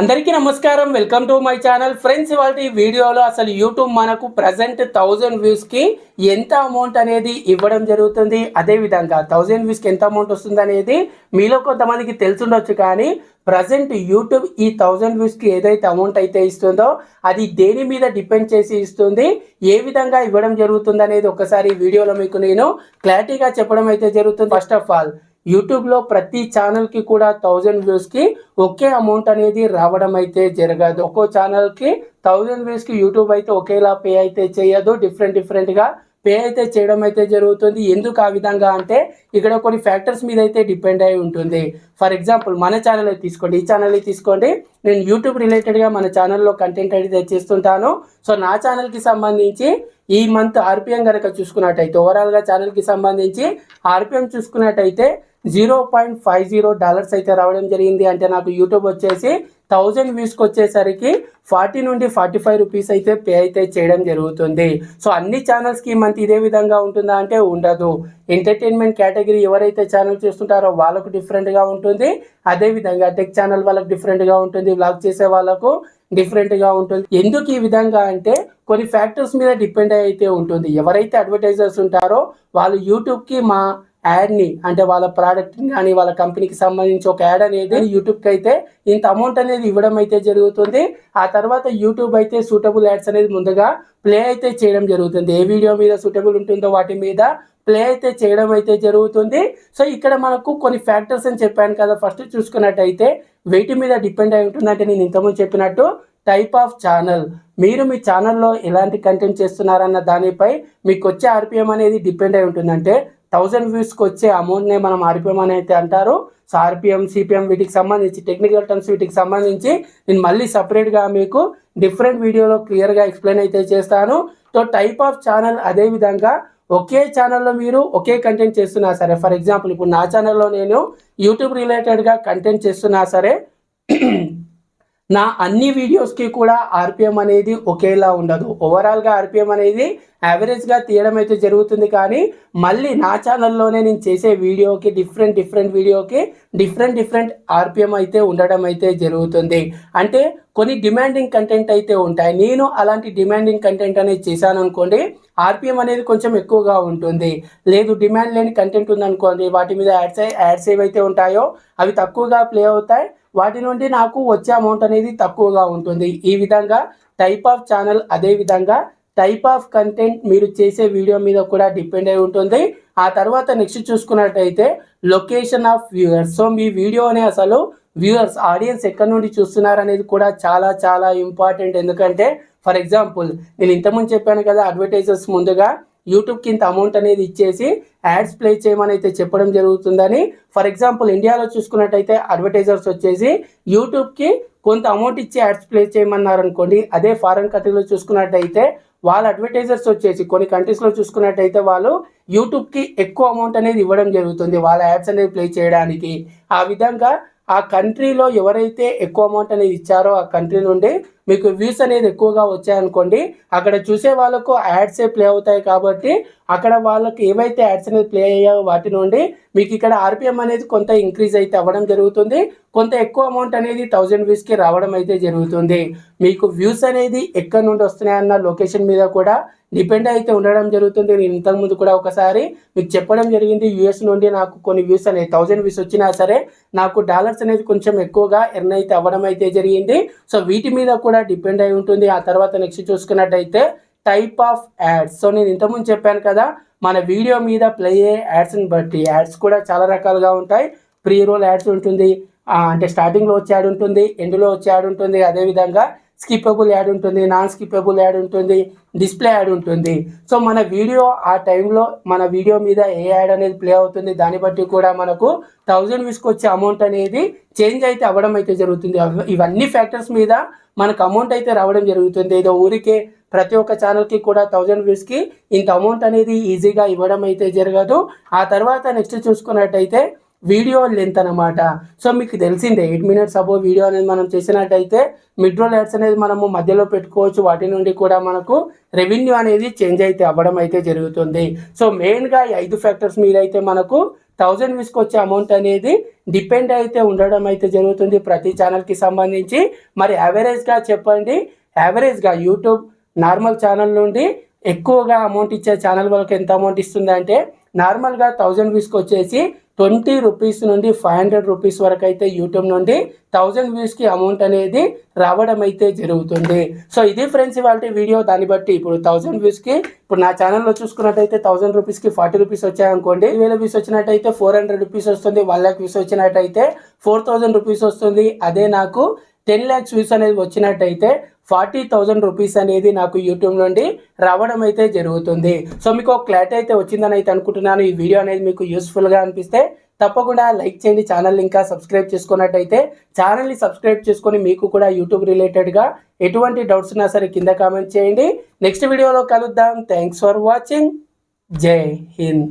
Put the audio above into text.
అందరికీ నమస్కారం. Welcome to my channel. Friends ఇవాళ ఈ వీడియోలో అసలు యూట్యూబ్ మనకు ప్రజెంట్ థౌజండ్ వ్యూస్కి ఎంత అమౌంట్ అనేది ఇవ్వడం జరుగుతుంది? అదే విధంగా థౌజండ్ వ్యూస్కి ఎంత అమౌంట్ వస్తుంది అనేది మీలో కొంతమందికి తెలుసుండొచ్చు కానీ ప్రజెంట్ యూట్యూబ్ ఈ థౌజండ్ వ్యూస్కి ఏదైతే అమౌంట్ అయితే ఇస్తుందో అది దేని మీద డిపెండ్ చేసి ఇస్తుంది? ఏ విధంగా ఇవ్వడం జరుగుతుంది అనేది ఒకసారి వీడియోలో మీకు నేను క్లారిటీగా చెప్పడం అయితే జరుగుతుంది. ఫస్ట్ ఆఫ్ ఆల్ యూట్యూబ్లో ప్రతి ఛానల్కి కూడా థౌజండ్ వ్యూస్కి ఒకే అమౌంట్ అనేది రావడం అయితే జరగదు. ఒక్కో ఛానల్కి థౌజండ్ వ్యూస్కి యూట్యూబ్ అయితే ఒకేలా పే అయితే చేయదు. డిఫరెంట్ డిఫరెంట్గా పే అయితే చేయడం అయితే జరుగుతుంది. ఎందుకు ఆ విధంగా అంటే ఇక్కడ కొన్ని ఫ్యాక్టర్స్ మీద అయితే డిపెండ్ అయి ఉంటుంది. ఫర్ ఎగ్జాంపుల్ మన ఛానల్ తీసుకోండి. ఈ ఛానల్ తీసుకోండి. నేను యూట్యూబ్ రిలేటెడ్గా మన ఛానల్లో కంటెంట్ అయితే చేస్తుంటాను. సో నా ఛానల్కి సంబంధించి ఈ మంత్ ఆర్పిఎం కనుక చూసుకున్నట్టయితే ఓవరాల్గా ఛానల్కి సంబంధించి ఆర్పిఎం చూసుకున్నట్టయితే zero point five zero dollars అయితే రావడం జరిగింది. అంటే నాకు యూట్యూబ్ వచ్చేసి థౌజండ్ వ్యూస్కి వచ్చేసరికి ఫార్టీ నుండి ఫార్టీ ఫైవ్ రూపీస్ అయితే పే అయితే చేయడం జరుగుతుంది. సో అన్ని ఛానల్స్కి మంత్ ఇదే విధంగా ఉంటుందా అంటే ఉండదు. ఎంటర్టైన్మెంట్ కేటగిరీ ఎవరైతే ఛానల్ చేస్తుంటారో వాళ్ళకు డిఫరెంట్గా ఉంటుంది. అదేవిధంగా టెక్ ఛానల్ వాళ్ళకు డిఫరెంట్గా ఉంటుంది. బ్లాగ్ చేసే వాళ్ళకు డిఫరెంట్గా ఉంటుంది. ఎందుకు ఈ విధంగా అంటే కొన్ని ఫ్యాక్టర్స్ మీద డిపెండ్ అయితే ఉంటుంది. ఎవరైతే అడ్వర్టైజర్స్ ఉంటారో వాళ్ళు యూట్యూబ్కి మా యాడ్ని అంటే వాళ్ళ ప్రోడక్ట్ని కానీ వాళ్ళ కంపెనీకి సంబంధించి ఒక యాడ్ అనేది యూట్యూబ్కి అయితే ఇంత అమౌంట్ అనేది ఇవ్వడం అయితే జరుగుతుంది. ఆ తర్వాత యూట్యూబ్ అయితే సూటబుల్ యాడ్స్ అనేది ముందుగా ప్లే అయితే చేయడం జరుగుతుంది. ఏ వీడియో మీద సూటబుల్ ఉంటుందో వాటి మీద ప్లే అయితే చేయడం అయితే జరుగుతుంది. సో ఇక్కడ మనకు కొన్ని ఫ్యాక్టర్స్ అని చెప్పాను కదా. ఫస్ట్ చూసుకున్నట్టయితే వెయిట్ మీద డిపెండ్ అయి ఉంటుంది అంటే నేను ఇంతకుముందు చెప్పినట్టు టైప్ ఆఫ్ ఛానల్. మీరు మీ ఛానల్లో ఎలాంటి కంటెంట్ చేస్తున్నారన్న దానిపై మీకు వచ్చే ఆర్పిఎం అనేది డిపెండ్ అయి ఉంటుంది అంటే థౌజండ్ వ్యూస్కి వచ్చే అమౌంట్నే మనం ఆర్పిఎం అని అయితే అంటారు. సో ఆర్పిఎం సిపిఎం వీటికి సంబంధించి టెక్నికల్ టర్మ్స్ వీటికి సంబంధించి నేను మళ్ళీ సపరేట్గా మీకు డిఫరెంట్ వీడియోలో క్లియర్గా ఎక్స్ప్లెయిన్ అయితే చేస్తాను. సో టైప్ ఆఫ్ ఛానల్ అదే విధంగా ఒకే ఛానల్లో మీరు ఒకే కంటెంట్ చేస్తున్నా సరే ఫర్ ఎగ్జాంపుల్ ఇప్పుడు నా ఛానల్లో నేను యూట్యూబ్ రిలేటెడ్గా కంటెంట్ చేస్తున్నా సరే నా అన్ని వీడియోస్కి కూడా ఆర్పిఎం అనేది ఒకేలా ఉండదు. ఓవరాల్గా ఆర్పిఎం అనేది యావరేజ్గా తీయడం అయితే జరుగుతుంది కానీ మళ్ళీ నా ఛానల్లోనే నేను చేసే వీడియోకి డిఫరెంట్ డిఫరెంట్ వీడియోకి డిఫరెంట్ డిఫరెంట్ ఆర్పిఎం అయితే ఉండడం అయితే జరుగుతుంది. అంటే కొన్ని డిమాండింగ్ కంటెంట్ అయితే ఉంటాయి. నేను అలాంటి డిమాండింగ్ కంటెంట్ అనేది చేశాను అనుకోండి ఆర్పిఎం అనేది కొంచెం ఎక్కువగా ఉంటుంది. లేదు డిమాండ్ లేని కంటెంట్ ఉందనుకోండి వాటి మీద యాడ్స్ యాడ్స్ ఏవైతే ఉంటాయో అవి తక్కువగా ప్లే అవుతాయి. వాటి నుండి నాకు వచ్చే అమౌంట్ అనేది తక్కువగా ఉంటుంది. ఈ విధంగా టైప్ ఆఫ్ ఛానల్ అదే విధంగా టైప్ ఆఫ్ కంటెంట్ మీరు చేసే వీడియో మీద కూడా డిపెండ్ అయి ఉంటుంది. ఆ తర్వాత నెక్స్ట్ చూసుకున్నట్టయితే లొకేషన్ ఆఫ్ వ్యూయర్స్ సో మీ వీడియోని అసలు వ్యూయర్స్ ఆడియన్స్ ఎక్కడి నుండి చూస్తున్నారు అనేది కూడా చాలా చాలా ఇంపార్టెంట్ ఎందుకంటే ఫర్ ఎగ్జాంపుల్ నేను ఇంతకుముందు చెప్పాను కదా అడ్వర్టైజర్స్ ముందుగా యూట్యూబ్కి ఇంత అమౌంట్ అనేది ఇచ్చేసి యాడ్స్ ప్లే చేయమని అయితే చెప్పడం జరుగుతుందని. ఫర్ ఎగ్జాంపుల్ ఇండియాలో చూసుకున్నట్టయితే అడ్వర్టైజర్స్ వచ్చేసి యూట్యూబ్కి కొంత అమౌంట్ ఇచ్చి యాడ్స్ ప్లే చేయమన్నారు అనుకోండి అదే ఫారెన్ కంట్రీలో చూసుకున్నట్టయితే వాళ్ళ అడ్వర్టైజర్స్ వచ్చేసి కొన్ని కంట్రీస్లో చూసుకున్నట్టయితే వాళ్ళు యూట్యూబ్కి ఎక్కువ అమౌంట్ అనేది ఇవ్వడం జరుగుతుంది వాళ్ళ యాడ్స్ అనేది ప్లే చేయడానికి. ఆ విధంగా ఆ కంట్రీలో ఎవరైతే ఎక్కువ అమౌంట్ అనేది ఇచ్చారో ఆ కంట్రీ నుండి మీకు వ్యూస్ అనేది ఎక్కువగా వచ్చాయనుకోండి అక్కడ చూసే వాళ్ళకు యాడ్సే ప్లే అవుతాయి కాబట్టి అక్కడ వాళ్ళకి ఏవైతే యాడ్స్ అనేది ప్లే అయ్యాయో వాటి నుండి మీకు ఇక్కడ ఆర్పిఎం అనేది కొంత ఇంక్రీజ్ అయితే అవ్వడం జరుగుతుంది. కొంత ఎక్కువ అమౌంట్ అనేది థౌజండ్ వ్యూస్కి రావడం అయితే జరుగుతుంది. మీకు వ్యూస్ అనేది ఎక్కడి నుండి వస్తున్నాయన్న లొకేషన్ మీద కూడా డిపెండ్ అయితే ఉండడం జరుగుతుంది. నేను ఇంతకుముందు కూడా ఒకసారి మీకు చెప్పడం జరిగింది. యూఎస్ నుండి నాకు కొన్ని వ్యూస్ అనేది థౌజండ్ వ్యూస్ వచ్చినా సరే నాకు డాలర్స్ అనేది కొంచెం ఎక్కువగా ఎర్న్ అయితే అవ్వడం అయితే జరిగింది. సో వీటి మీద కూడా డిపెండ్ అయి ఉంటుంది. ఆ తర్వాత నెక్స్ట్ చూసుకున్నట్టయితే టైప్ ఆఫ్ యాడ్స్ సో నేను ఇంతకుముందు చెప్పాను కదా మన వీడియో మీద ప్లే అయ్యే యాడ్స్ని బట్టి యాడ్స్ కూడా చాలా రకాలుగా ఉంటాయి. ప్రీ రోల్ యాడ్స్ ఉంటుంది అంటే స్టార్టింగ్లో వచ్చే యాడ్ ఉంటుంది ఎండ్లో వచ్చే యాడ్ ఉంటుంది. అదేవిధంగా స్కిప్పబుల్ యాడ్ ఉంటుంది నాన్ స్కిప్పబుల్ యాడ్ ఉంటుంది డిస్ప్లే యాడ్ ఉంటుంది. సో మన వీడియో ఆ టైంలో మన వీడియో మీద ఏ యాడ్ అనేది ప్లే అవుతుంది దాన్ని బట్టి కూడా మనకు థౌజండ్ వ్యూస్కి వచ్చే అమౌంట్ అనేది చేంజ్ అయితే అవ్వడం అయితే జరుగుతుంది. ఇవన్నీ ఫ్యాక్టర్స్ మీద మనకు అమౌంట్ అయితే రావడం జరుగుతుంది. ఏదో ఊరికే ప్రతి ఒక్క ఛానల్కి కూడా థౌజండ్ వ్యూస్కి ఇంత అమౌంట్ అనేది ఈజీగా ఇవ్వడం అయితే జరగదు. ఆ తర్వాత నెక్స్ట్ చూసుకున్నట్టయితే వీడియో లెంత్ అనమాట సో మీకు తెలిసిందే ఎయిట్ మినిట్స్ అబో వీడియో అనేది మనం చేసినట్టయితే మిడ్రో లైట్స్ యాడ్స్ అనేది మనము మధ్యలో పెట్టుకోవచ్చు. వాటి నుండి కూడా మనకు రెవెన్యూ అనేది చేంజ్ అయితే అవ్వడం అయితే జరుగుతుంది. సో మెయిన్గా ఈ ఐదు ఫ్యాక్టర్స్ మీద అయితే మనకు థౌజండ్ వ్యూస్కి వచ్చే అమౌంట్ అనేది డిపెండ్ అయితే ఉండడం అయితే జరుగుతుంది ప్రతి ఛానల్కి సంబంధించి. మరి యావరేజ్గా చెప్పండి యావరేజ్గా యూట్యూబ్ నార్మల్ ఛానల్ నుండి ఎక్కువగా అమౌంట్ ఇచ్చే ఛానల్ వాళ్ళకి ఎంత అమౌంట్ ఇస్తుందంటే నార్మల్గా థౌజండ్ వ్యూస్కి వచ్చేసి ట్వంటీ రూపీస్ నుండి ఫైవ్ హండ్రెడ్ రూపీస్ వరకు అయితే యూట్యూబ్ నుండి థౌజండ్ వ్యూస్కి అమౌంట్ అనేది రావడం అయితే జరుగుతుంది. సో ఇది ఫ్రెండ్స్ ఇవాళ వీడియో. దాన్ని బట్టి ఇప్పుడు థౌజండ్ వ్యూస్కి ఇప్పుడు నా ఛానల్లో చూసుకున్నట్టయితే థౌసండ్ రూపీస్కి ఫార్టీ రూపీస్ వచ్చాయనుకోండి. వేల వ్యూస్ వచ్చినట్టయితే ఫోర్ హండ్రెడ్ రూపీస్ వస్తుంది. వన్ ల్యాక్ వ్యూస్ వచ్చినట్టయితే ఫోర్ థౌజండ్ రూపీస్ వస్తుంది. అదే నాకు టెన్ ల్యాక్స్ వ్యూస్ అనేది వచ్చినట్టయితే ఫార్టీ థౌజండ్ రూపీస్ అనేది నాకు యూట్యూబ్ నుండి రావడం అయితే జరుగుతుంది. సో మీకు ఒక క్లారిటీ అయితే వచ్చిందని అయితే అనుకుంటున్నాను. ఈ వీడియో అనేది మీకు యూస్ఫుల్గా అనిపిస్తే తప్పకుండా లైక్ చేయండి. ఛానల్ ఇంకా సబ్స్క్రైబ్ చేసుకున్నట్టయితే ఛానల్ని సబ్స్క్రైబ్ చేసుకొని మీకు కూడా యూట్యూబ్ రిలేటెడ్గా ఎటువంటి డౌట్స్ ఉన్నా సరే కింద కామెంట్ చేయండి. నెక్స్ట్ వీడియోలో కలుద్దాం. Thanks for watching. జై హింద్.